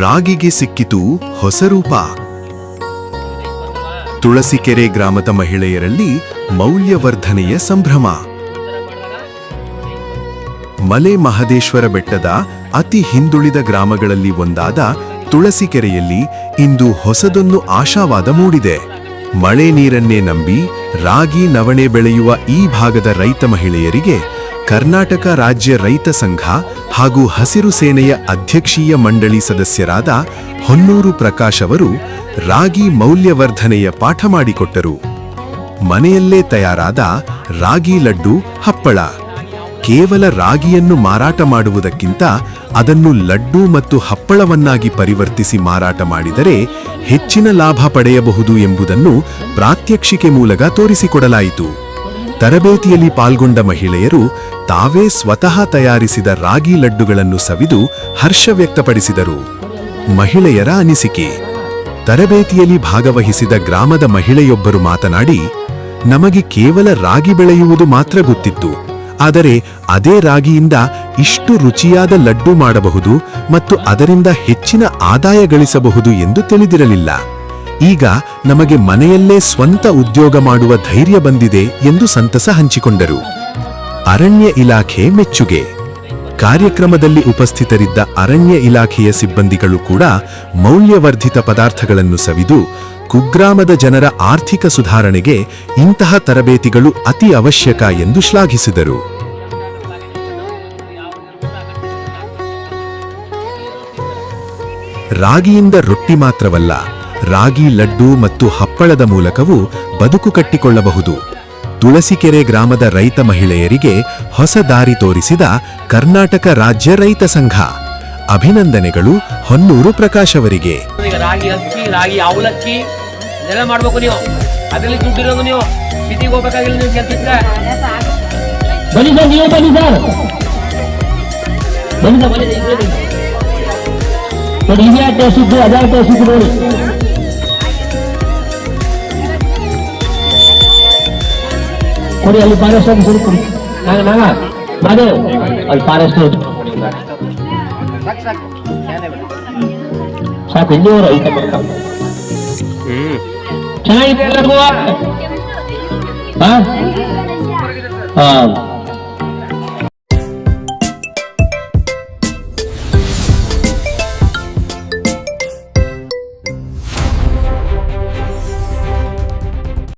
ರಾಗಿಗೆ ಸಿಕ್ಕಿತು ಹೊಸ ರೂಪ. ತುಳಸಿಕೆರೆ ಗ್ರಾಮದ ಮಹಿಳೆಯರಲ್ಲಿ ಮೌಲ್ಯವರ್ಧನೆಯ ಸಂಭ್ರಮ. ಮಲೆ ಮಹದೇಶ್ವರ ಬೆಟ್ಟದ ಅತಿ ಹಿಂದುಳಿದ ಗ್ರಾಮಗಳಲ್ಲಿ ಒಂದಾದ ತುಳಸಿಕೆರೆಯಲ್ಲಿ ಇಂದು ಹೊಸದೊಂದು ಆಶಾವಾದ ಮೂಡಿದೆ. ಮಳೆ ನೀರನ್ನೇ ನಂಬಿ ರಾಗಿ ನವಣೆ ಬೆಳೆಯುವ ಈ ಭಾಗದ ರೈತ ಮಹಿಳೆಯರಿಗೆ ಕರ್ನಾಟಕ ರಾಜ್ಯ ರೈತ ಸಂಘ ಹಾಗೂ ಹಸಿರು ಸೇನೆಯ ಅಧ್ಯಕ್ಷೀಯ ಮಂಡಳಿ ಸದಸ್ಯರಾದ ಹೊನ್ನೂರು ಪ್ರಕಾಶ್ ಅವರು ರಾಗಿ ಮೌಲ್ಯವರ್ಧನೆಯ ಪಾಠ ಮಾಡಿಕೊಟ್ಟರು. ಮನೆಯಲ್ಲೇ ತಯಾರಾದ ರಾಗಿ ಲಡ್ಡು ಹಪ್ಪಳ. ಕೇವಲ ರಾಗಿಯನ್ನು ಮಾರಾಟ ಮಾಡುವುದಕ್ಕಿಂತ ಅದನ್ನು ಲಡ್ಡು ಮತ್ತು ಹಪ್ಪಳವನ್ನಾಗಿ ಪರಿವರ್ತಿಸಿ ಮಾರಾಟ ಮಾಡಿದರೆ ಹೆಚ್ಚಿನ ಲಾಭ ಪಡೆಯಬಹುದು ಎಂಬುದನ್ನು ಪ್ರಾತ್ಯಕ್ಷಿಕೆ ಮೂಲಕ ತೋರಿಸಿಕೊಡಲಾಯಿತು. ತರಬೇತಿಯಲ್ಲಿ ಪಾಲ್ಗೊಂಡ ಮಹಿಳೆಯರು ತಾವೇ ಸ್ವತಃ ತಯಾರಿಸಿದ ರಾಗಿ ಲಡ್ಡುಗಳನ್ನು ಸವಿದು ಹರ್ಷ ವ್ಯಕ್ತಪಡಿಸಿದರು. ಮಹಿಳೆಯರ ಅನಿಸಿಕೆ, ತರಬೇತಿಯಲ್ಲಿ ಭಾಗವಹಿಸಿದ ಗ್ರಾಮದ ಮಹಿಳೆಯೊಬ್ಬರು ಮಾತನಾಡಿ, ನಮಗೆ ಕೇವಲ ರಾಗಿ ಬೆಳೆಯುವುದು ಮಾತ್ರ ಗೊತ್ತಿತ್ತು. ಆದರೆ ಅದೇ ರಾಗಿಯಿಂದ ಇಷ್ಟು ರುಚಿಯಾದ ಲಡ್ಡು ಮಾಡಬಹುದು ಮತ್ತು ಅದರಿಂದ ಹೆಚ್ಚಿನ ಆದಾಯ ಗಳಿಸಬಹುದು ಎಂದು ತಿಳಿದಿರಲಿಲ್ಲ. ಈಗ ನಮಗೆ ಮನೆಯಲ್ಲೇ ಸ್ವಂತ ಉದ್ಯೋಗ ಮಾಡುವ ಧೈರ್ಯ ಬಂದಿದೆ ಎಂದು ಸಂತಸ ಹಂಚಿಕೊಂಡರು. ಅರಣ್ಯ ಇಲಾಖೆ ಮೆಚ್ಚುಗೆ. ಕಾರ್ಯಕ್ರಮದಲ್ಲಿ ಉಪಸ್ಥಿತರಿದ್ದ ಅರಣ್ಯ ಇಲಾಖೆಯ ಸಿಬ್ಬಂದಿಗಳು ಕೂಡ ಮೌಲ್ಯವರ್ಧಿತ ಪದಾರ್ಥಗಳನ್ನು ಸವಿದು, ಕುಗ್ರಾಮದ ಜನರ ಆರ್ಥಿಕ ಸುಧಾರಣೆಗೆ ಇಂತಹ ತರಬೇತಿಗಳು ಅತಿ ಅವಶ್ಯಕ ಎಂದು ಶ್ಲಾಘಿಸಿದರು. ರಾಗಿಯಿಂದ ರೊಟ್ಟಿ ಮಾತ್ರವಲ್ಲ, ರಾಗಿ, ಲಡ್ಡು ಮತ್ತು ಹಪ್ಪಳದ ಮೂಲಕವೂ ಬದುಕು ಕಟ್ಟಿಕೊಳ್ಳಬಹುದು. ತುಳಸಿಕೆರೆ ಗ್ರಾಮದ ರೈತ ಮಹಿಳೆಯರಿಗೆ ಹೊಸ ದಾರಿ ತೋರಿಸಿದ ಕರ್ನಾಟಕ ರಾಜ್ಯ ರೈತ ಸಂಘ. ಅಭಿನಂದನೆಗಳು ಹೊನ್ನೂರು ಪ್ರಕಾಶ್ ಅವರಿಗೆ. ರಾಗಿ ಅಕ್ಕಿ ರಾಗಿ ಅವಲಕ್ಕಿ, ಇದೆಲ್ಲ ಮಾಡ್ಬೇಕು ನೀವು. ಅದರಲ್ಲಿ ದುಡ್ಡಿರೋದು ನೀವು. ಸಿಟಿಗೆ ಹೋಗ್ಬೇಕಾಗಿಲ್ಲ ನೀವು ಕೆಲಸಕ್ಕೆ ಬನ್ನಿ ಸರ್, ನೀವು ಬನ್ನಿ ಸರ್. ಬನ್ನಿ ಸರ್, ಬನ್ನಿ. ನೋಡಿ ಇದೇ ಟೇಸ್ಟ್ ಇದ್ದು ಅಲ್ಲಿ ಫಾರೆಸ್ಟ್ ಆಫೀಸರ್ ಕೊಡಿ ನಾಗ ನಾಗ. ಮಾದೇವ್ ಅಲ್ಲಿ ಫಾರೆಸ್ಟ್ ಸಾಕು ಇನ್ನೂರ ಐಟಮ್ ಬರ್ತಾವೆ ಚೆನ್ನಾಗಿದೆ ಎಲ್ಲರಿಗೂ ಹಾ? ಹಾ.